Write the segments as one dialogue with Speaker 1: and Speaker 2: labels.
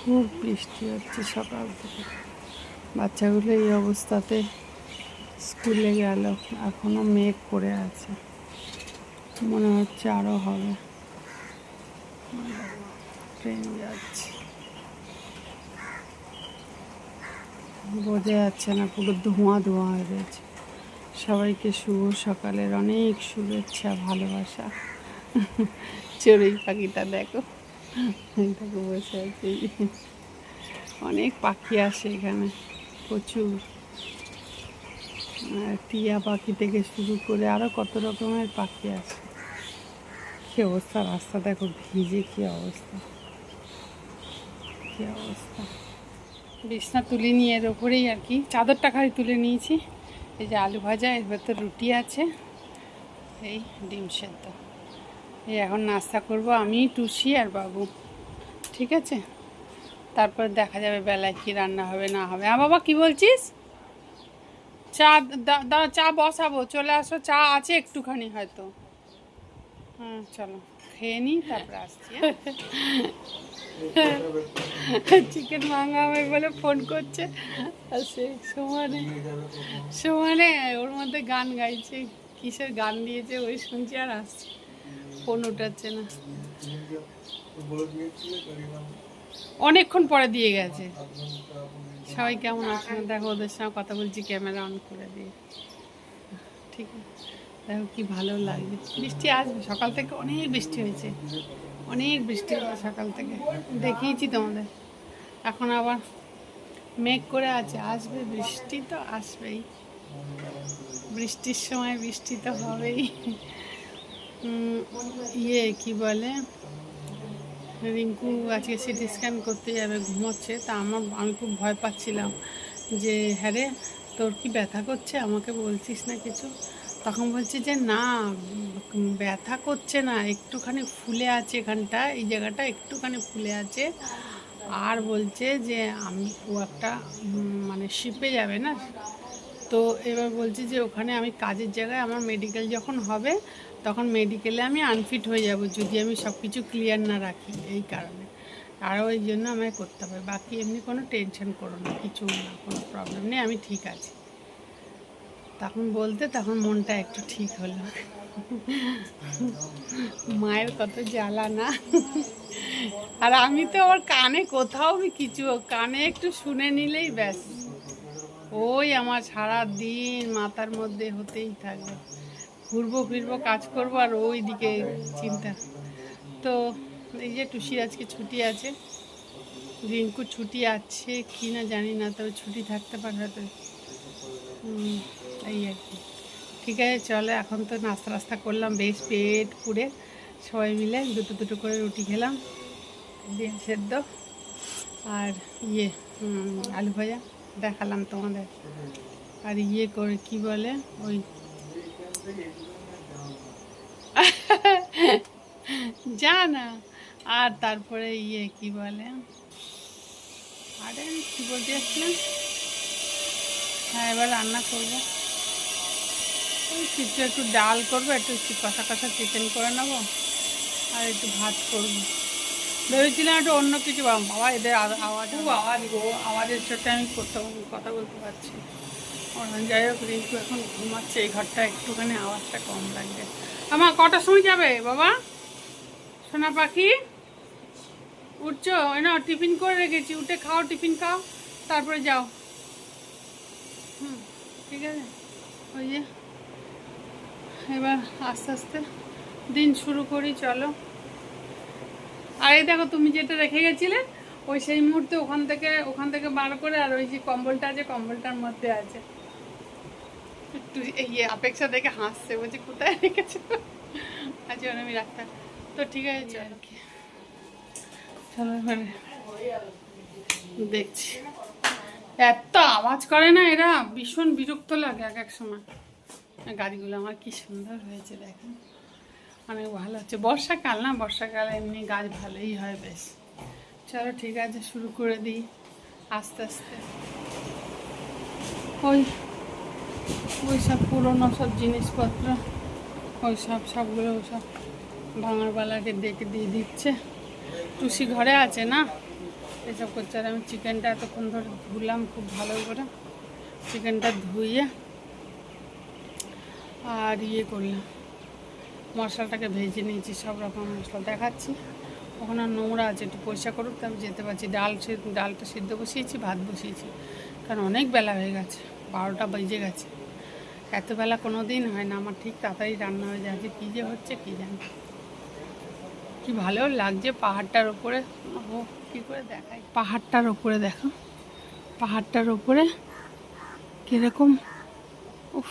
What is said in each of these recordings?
Speaker 1: খুব বৃষ্টি হচ্ছে সকাল থেকে। বাচ্চাগুলো এই অবস্থাতে স্কুলে গেল এখনও মেঘ করে আছে। মনে হচ্ছে আরও হবে। ট্রেন যাচ্ছে। বোঝা যাচ্ছে না, পুরো ধোঁয়া ধোঁয়া হয়ে গেছে সবাইকে শুভ সকালের অনেক শুভেচ্ছা, ভালোবাসা। চড়ুই পাখিটা দেখো। বসে অনেক পাখি আসে এখানে, প্রচুর। টিয়া পাখি থেকে শুরু করে আরও কত রকমের পাখি আছে। কী অবস্থা, রাস্তা দেখো, ভিজে কী অবস্থা। কী অবস্থা। বিছনা তুলে নিয়ে এর ওপরেই আর কি। চাদরটা খালি তুলে নিয়েছি। এই যে আলু ভাজা, এর ভেতর রুটি আছে। এই ডিম সেদ্ধ। এই এখন নাস্তা করব, আমি, টুসি আর বাবু। ঠিক আছে? তারপর দেখা যাবে বেলায় কি রান্না হবে, না হবে। হ্যাঁ বাবা, কি বলছিস? চা দাঁড়া চা বসাবো, চলে আসো, চা আছে একটুখানি হয়তো। হ্যাঁ চলো, খেয়ে নিই, তারপরে আসছি চিকেন মাঙ্গাবে বলে ফোন করছে। আর সে সমানে সমানে ওর মধ্যে গান গাইছে, কিসের গান দিয়েছে ওই শুনছি আর আসছে। ফোন উঠাচ্ছে না। অনেকক্ষণ পরে দিয়ে গেছে। সবাই কেমন আছে দেখো, ওদের সঙ্গে কথা বলছি, ক্যামেরা অন করে দিয়ে। ঠিক দেখো কি ভালো লাগবে বৃষ্টি আসবে। সকাল থেকে অনেক বৃষ্টি হয়েছে। অনেক বৃষ্টি হয়েছে সকাল থেকে। দেখিয়েছি তোমাদের। এখন আবার মেঘ করে আছে। আসবে, বৃষ্টি তো আসবেই। বৃষ্টির সময় বৃষ্টি তো হবেই। ইয়ে কি বলে? রিঙ্কু আজকে সিটি স্ক্যান করতে যাবে, ঘুমোচ্ছে। তা আমার, আমি খুব ভয় পাচ্ছিলাম যে হ্যাঁ রে, তোর কি ব্যথা করছে? আমাকে বলছিস না কিছু? তখন বলছে যে, না, ব্যথা করছে না, একটুখানি ফুলে আছে এখানটা, এই জায়গাটা একটুখানি ফুলে আছে। আর বলছে যে, আমি ও একটা মানে শিপে যাবে না। তো এবার বলছি যে, ওখানে আমি কাজের জায়গায় আমার মেডিকেল যখন হবে তখন মেডিকেলে আমি আনফিট হয়ে যাব যদি আমি সব কিছু ক্লিয়ার না রাখি এই কারণে। আর ওই জন্য আমায় করতে হবে। বাকি এমনি কোনো টেনশন করো না, কিছু না, কোনো প্রবলেম নেই, আমি ঠিক আছি। তখন বলতে তখন মনটা একটু ঠিক হলো। মায়ের কত জ্বালা না? আর আমি তো ওর কানে কোথাও কিছু কানে একটু শুনে নিলেই ব্যাস। ওই আমার সারা দিন মাথার মধ্যে হতেই থাকবে ঘুরবো ফিরবো কাজ করব আর ওই দিকে চিন্তা। তো এই যে টুসির আজকে ছুটি আছে রিঙ্কুর ছুটি আছে কি না জানি না তবে ছুটি থাকতে পারে হুম, এই আর কি। ঠিক আছে চলো এখন তো নাস্তা নাস্তা করলাম বেশ পেট পুড়ে। সবাই মিলে দুটো দুটো করে রুটি খেলাম ডিম সেদ্ধ। আর ইয়ে আলু ভাজা দেখালাম তোমাদের। আর ইয়ে করে কি বলে ওই যা না আর তারপরে ইয়ে কি বলে? আরে, কি বলতে যাচ্ছিলাম হ্যাঁ এবার রান্না করব। কিছু একটু ডাল করব, একটু কষা কষা চিকেন করে নেব, আর একটু ভাত করব। ভেবেছিলাম একটু অন্য কিছু বাবা বাবা, এদের আওয়াজ আওয়াজ গো, আওয়াজের সাথে আমি কথা বলতে পারছি যাই হোক, রিঙ্কু এখন ঘুমাচ্ছে, এই ঘরটা একটুখানি আওয়াজটা কম লাগবে। আমার কটার সময় যাবে বাবা? সোনা পাখি? উঠছো? না টিফিন করে রেখেছি। উঠে খাও, টিফিন খাও, তারপরে যাও। হুম, ঠিক আছে। ওই যে, এবার আস্তে আস্তে দিন শুরু করি, চলো। আর দেখো, তুমি যেটা রেখে গেছিলে, ওই সেই মুহূর্তে ওখান থেকে ওখান থেকে বার করে, আর ওই যে কম্বলটা আছে, কম্বলটার মধ্যে আছে। একটু এই অপেক্ষা দেখে হাসছে বলছি কোথায় রেখেছে? আজ আমি রাখতাম। তো ঠিক আছে চলো। এবারে দেখছি। এত আওয়াজ করে না এরা ভীষণ বিরক্ত লাগে এক এক সময়। গাড়িগুলো আমার কি সুন্দর হয়েছে দেখেন। অনেক ভালো হচ্ছে। বর্ষাকাল না বর্ষাকাল এমনি গাছ ভালোই হয় বেশ। চলো ঠিক আছে শুরু করে দিই। আস্তে আস্তে। ওই ওই সব পুরোনো সব জিনিসপত্র ওই সব সবগুলো সব ভাঙারবালাকে ডেকে দিয়ে দিচ্ছে। টুসি ঘরে আছে না? এসব করছে আর আমি চিকেনটা এতক্ষণ ধরে ধুলাম খুব ভালো করে। চিকেনটা ধুয়ে আর ইয়ে করলাম। মশলাটাকে ভেজে নিয়েছি, সব রকম মশলা দেখাচ্ছি। ওখানে নোংরা আছে, একটু পয়সা করুক, তো আমি যেতে পারছি। ডাল ডালটা সিদ্ধ বসিয়েছি, ভাত বসিয়েছি। কারণ অনেক বেলা হয়ে গেছে, বারোটা বেজে গেছে। এত বেলা কোনো দিন হয় না, আমার ঠিক তাড়াতাড়ি রান্না হয়ে যায় যে কী যে হচ্ছে কী জানি। কি ভালো লাগছে পাহাড়টার ওপরে ও, কী করে দেখাই? পাহাড়টার ওপরে দেখো। পাহাড়টার ওপরে কীরকম, উফ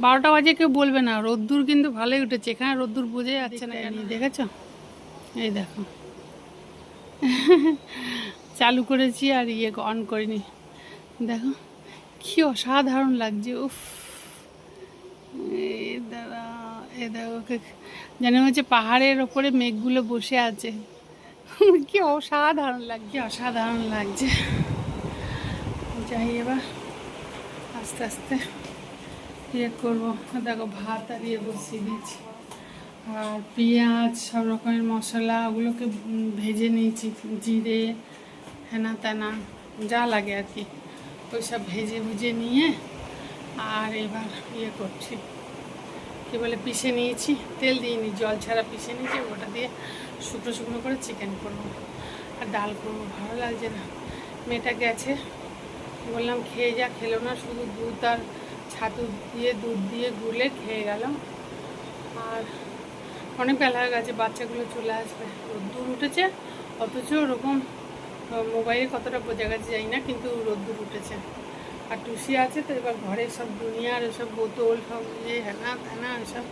Speaker 1: বারোটা বাজে কেউ বলবে না, রোদ্দুর কিন্তু ভালোই উঠেছে। এখানে রোদ্দুর বোঝা যাচ্ছে না দেখেছ? এই দেখো। চালু করেছি আর ইয়ে অন করিনি। দেখো। কি অসাধারণ লাগছে উফ। দাঁড়া এ দেখো যেন হচ্ছে পাহাড়ের ওপরে মেঘগুলো বসে আছে। কি অসাধারণ লাগছে। অসাধারণ লাগছে। যাই এবার আস্তে আস্তে ইয়ে করব। দেখো ভাত আর ইয়ে বসিয়ে দিয়েছি। আর পেঁয়াজ সব রকমের মশলা ওগুলোকে ভেজে নিয়েছি। জিরে হেনা তেনা যা লাগে আর কি। ওই সব ভেজে ভুজে নিয়ে আর এবার ইয়ে করছি। কী বলে, পিষে নিয়েছি। তেল দিইনি, জল ছাড়া পিষে নিয়েছি। ওটা দিয়ে শুকনো শুকনো করে চিকেন করব। আর ডাল করব। ভালো লাগছে না। মেয়েটা গেছে। বললাম, খেয়ে যা, খেলো না। শুধু দুধ আর ছাতু দিয়ে, দুধ দিয়ে গুলে খেয়ে গেল আর অনেক বেলা হয়ে গেছে, বাচ্চাগুলো চলে আসবে। রোদ্দুর উঠেছে, অথচ ওরকম মোবাইলে কতটা বোঝা গেছে যাই না কিন্তু রোদ্দুর উঠেছে। আর টুসি আছে তো এবার ঘরে সব দুনিয়ার এসব বোতল সব ইয়ে হ্যানা ত্যানা এসব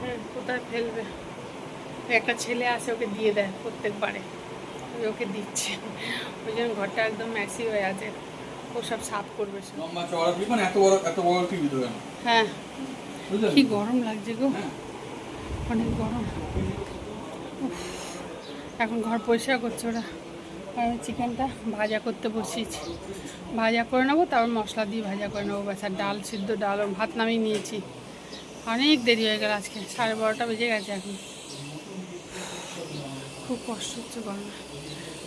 Speaker 1: হ্যাঁ, কোথায় ফেলবে? একটা ছেলে আসে ওকে দিয়ে দেয় প্রত্যেকবারে। ওই ওকে দিচ্ছে। ওই জন্য ঘরটা একদম ম্যাসি হয়ে আছে। ও সব সাফ করবে
Speaker 2: মানে
Speaker 1: হ্যাঁ। কি গরম লাগছে গো।
Speaker 2: হ্যাঁ।
Speaker 1: অনেক গরম। এখন ঘর পরিষ্কার করছে ওরা। আমি চিকেনটা ভাজা করতে বসিয়েছি। ভাজা করে নেব, তারপর মশলা দিয়ে ভাজা করে নেব। ব্যাস ডাল, সিদ্ধ ডাল ভাত নামিয়ে নিয়েছি। অনেক দেরি হয়ে গেল আজকে, সাড়ে বারোটা বেজে গেছে এখন। খুব কষ্ট হচ্ছে গরমে।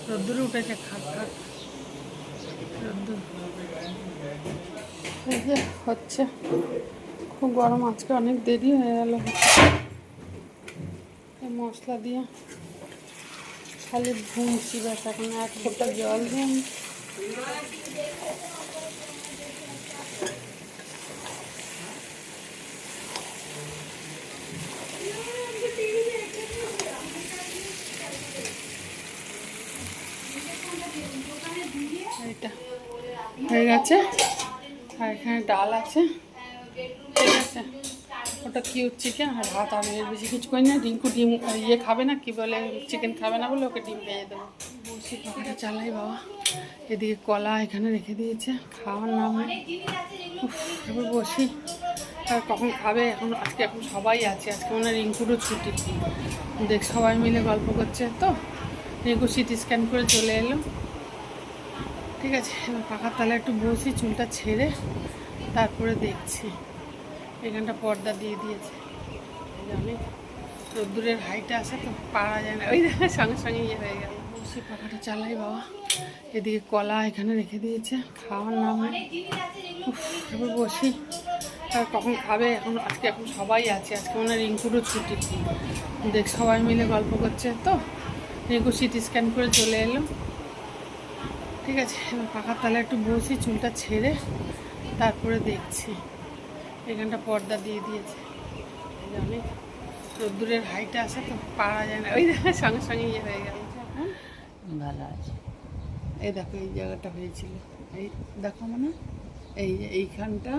Speaker 1: রোদ্দুরে উঠেছে খাট খাট রোদ্দুর। হচ্ছে, খুব গরম আজকে, অনেক দেরি হয়ে গেল। মশলা দিয়ে খালি ভুনছি ব্যাস এখন এক ফোঁটা জল আমি- এইটা হয়ে গেছে। আর এখানে ডাল আছে। ওটা কিউট চিকেন আর ভাত আমি এর বেশি কিছু করি না রিঙ্কু ডিম ইয়ে খাবে না কি বলে চিকেন খাবে না বলে ওকে ডিম ভেজে দেবো। বসি পাখাটা চালাই বাবা। এদিকে কলা এখানে রেখে দিয়েছে খাওয়ার নাম এবার বসি। আর কখন খাবে? এখন আজকে এখন সবাই আছে আজকে মনে হয় রিঙ্কুরও ছুটি। দেখ সবাই মিলে গল্প করছে তো। রিঙ্কু সিটি স্ক্যান করে চলে এলো। ঠিক আছে এবার পাখার তালে একটু বসি চুলটা ছেড়ে তারপরে দেখছি। এখানটা পর্দা দিয়ে দিয়েছে। অনেক রোদ্দুরের হাইটে আছে তো পারা যায় না। ওই সঙ্গে সঙ্গে ইয়ে হয়ে গেল। বসি পাখাটা চালাই বাবা। এদিকে কলা এখানে রেখে দিয়েছে খাওয়ার নাম। উফ, বসি। আর কখন খাবে? এখন আজকে এখন সবাই আছে। আজকে মনে হয় রিঙ্কুরও ছুটি। দেখ সবাই মিলে গল্প করছে। তো রিঙ্কু সিটি স্ক্যান করে চলে এলো। ঠিক আছে পাখার তালে একটু বসি চুলটা ছেড়ে তারপরে দেখছি। এখানটা পর্দা দিয়ে দিয়েছে। অনেক রোদ্দুরের হাইটে আসে তো পারা যায় না। ওই দেখে সঙ্গে সঙ্গে ইয়ে হয়ে গেল।
Speaker 3: ভালো আছে।
Speaker 1: এই দেখো এই জায়গাটা হয়েছিল। এই দেখো মানে এই এইখানটা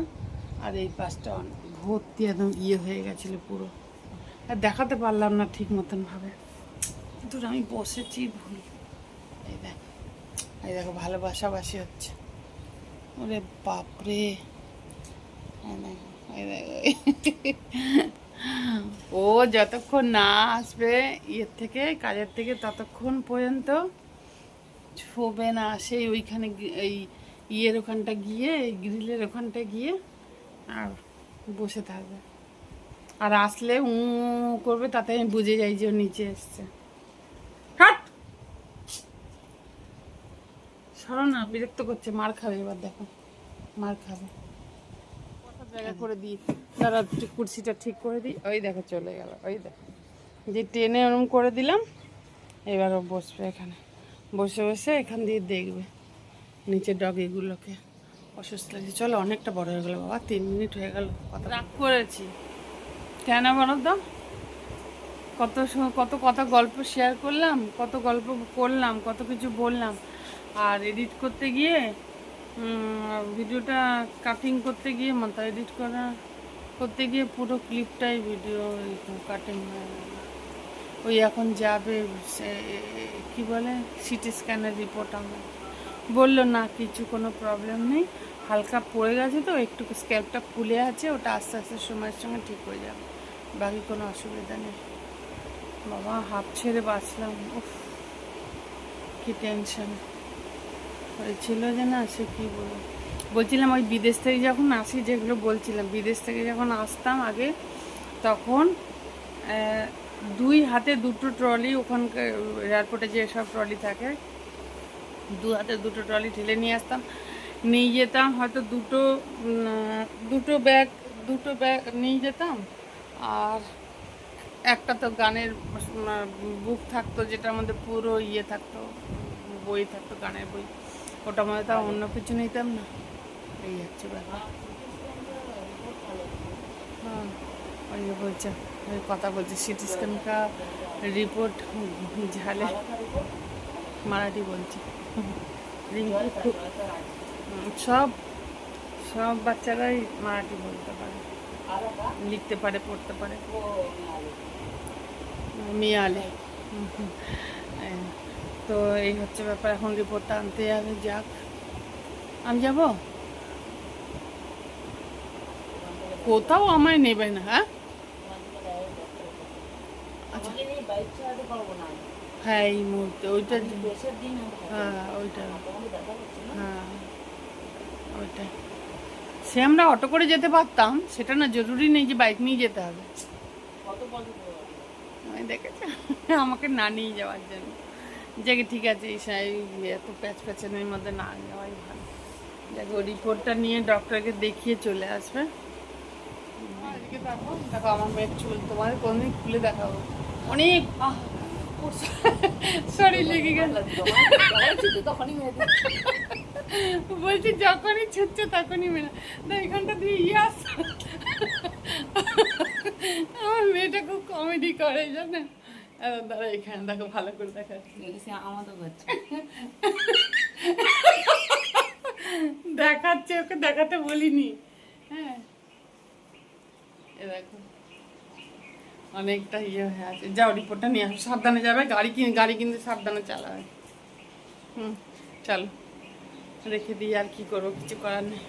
Speaker 1: আর এই পাশটা ভর্তি একদম ইয়ে হয়ে গেছিল পুরো। আর দেখাতে পারলাম না ঠিক মতন ভাবে। আমি বসেছি ভুল। এই দেখো এই দেখো ভালোবাসাবাসি হচ্ছে। ওরে বাপরে। এই দেখো। ও যতক্ষণ না আসবে, ইয়ের থেকে, কাজের থেকে ততক্ষণ পর্যন্ত শোবে না। সেই ওইখানে এই ইয়ের ওখানটা গিয়ে গ্রিলের ওখানটা গিয়ে আর বসে থাকবে। আর আসলে উ করবে, তাতে আমি বুঝে যাই যে নিচে এসছে। হাট! ছাড়ো না, বিরক্ত করছে। মার খাবে এবার, দেখো। মার খাবে। জায়গা করে দিই দাঁড়া কুর্সিটা ঠিক করে দিই। ওই দেখো চলে গেল ওই দেখো। যে টেনে ওরম করে দিলাম এবার ও বসবে এখানে। বসে বসে এখান দিয়ে দেখবে নিচে ডগিগুলোকে অসুস্থ লাগছে। চলো অনেকটা বড় হয়ে গেলো বাবা তিন মিনিট হয়ে গেল কথা। রাগ করেছি। কেন বলো তো? কত কত কত গল্প শেয়ার করলাম কত গল্প করলাম কত কিছু বললাম। আর এডিট করতে গিয়ে ভিডিওটা কাটিং করতে গিয়ে মাথা এডিট করা, করতে গিয়ে পুরো ক্লিপটাই ভিডিও কাটিং হয়ে ওই এখন যাবে কি বলে সিটি স্ক্যানের রিপোর্ট আমার বলল, না, কিছু কোনো প্রবলেম নেই, হালকা পড়ে গেছে তো, একটু স্ক্যাপটা ফুলে আছে, ওটা আস্তে আস্তে সময়ের সঙ্গে ঠিক হয়ে যাবে, বাকি কোনো অসুবিধা নেই। বাবা হাফ ছেড়ে বাঁচলাম, উফ, কি টেনশন হয়েছিল যে না, সে কি বলব? বলছিলাম ওই বিদেশ থেকে যখন আসি, যেগুলো বলছিলাম, বিদেশ থেকে যখন আসতাম আগে, তখন দুই হাতে দুটো ট্রলি ওখানকার এয়ারপোর্টে যে সব ট্রলি থাকে, দু হাতে দুটো ট্রলি ঠেলে নিয়ে আসতাম। নিয়ে যেতাম হয়তো দুটো দুটো ব্যাগ দুটো ব্যাগ নিয়ে যেতাম। আর একটা তো গানের বুক থাকতো, যেটার মধ্যে পুরো ইয়ে থাকতো, বই থাকতো, গানের বই। ওটার মধ্যে তাও অন্য কিছু নিতাম না। এই হচ্ছে ব্যাপার। হ্যাঁ ওই বলছে কথা বলছে সিটি স্ক্যান কা রিপোর্ট ঝালে। মারাঠি বলছে। সব সব বাচ্চারাই মারাঠি বলতে পারে। লিখতে পারে পড়তে পারে। মিয়ালে। এই, তো এই হচ্ছে ব্যাপার এখন রিপোর্টটা আনতে যাবে যাক। আমি যাব? কোথাও আমায় নেবে না হ্যাঁ? আচ্ছা। হ্যাঁ এই মুহূর্তে ওইটা হ্যাঁ ওইটা। হ্যাঁ ওইটাই। সে আমরা অটো করে যেতে পারতাম সেটা না জরুরি নেই যে বাইক নিয়ে যেতে হবে। আমি দেখেছি আমাকে না নিয়ে যাওয়ার জন্য। যে ঠিক আছে এত প্যাচ প্যাচানের মধ্যে না যাওয়াই ভালো। দেখো রিপোর্টটা নিয়ে ডক্টরকে দেখিয়ে চলে আসবে। এদিকে দেখো দেখো আমার মেয়ের চুল তোমাদের কোনদিন খুলে দেখাবো? অনেক শরীর লেগে গেল। বলছি যখনই ছুটছে তখনই মেনা না এখানটা দিয়ে ইয়ে আস আমার মেয়েটা খুব কমেডি করে জানেন দাঁড়া এখানে দেখো ভালো করে দেখাচ্ছি
Speaker 3: আমাদের বাচ্চা
Speaker 1: দেখাচ্ছে ওকে দেখাতে বলিনি। হ্যাঁ। এ দেখো অনেকটা ইয়ে হয়ে আছে। যাও রিপোর্টটা নিয়ে আসো। সাবধানে যাবে গাড়ি কিনে গাড়ি কিনতে সাবধানে চালাবে। হুম চলো। রেখে দিই আর কি করব কিছু করার নেই।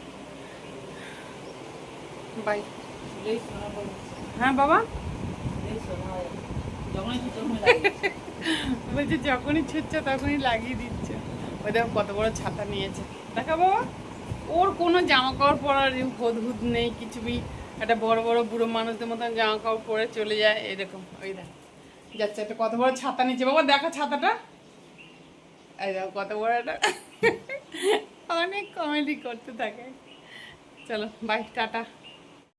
Speaker 1: বাই হ্যাঁ বাবা? বলছে, যখনই ছুটছে তখনই লাগিয়ে দিচ্ছে। ওই দেখো কত বড় ছাতা নিয়েছে। দেখা বাবা, ওর কোনো জামা কাপড় পরার হুদ নেই কিছুই একটা বড় বড় বুড়ো মানুষদের মতন জামা কাপড় পরে চলে যায়, এরকম। ওই দেখ, যাচ্ছে একটা কত বড় ছাতা নিচ্ছে বাবা, দেখা ছাতাটা। এই দেখো কত বড় একটা অনেক কমেডি করতে থাকে। চলো বাই টাটা।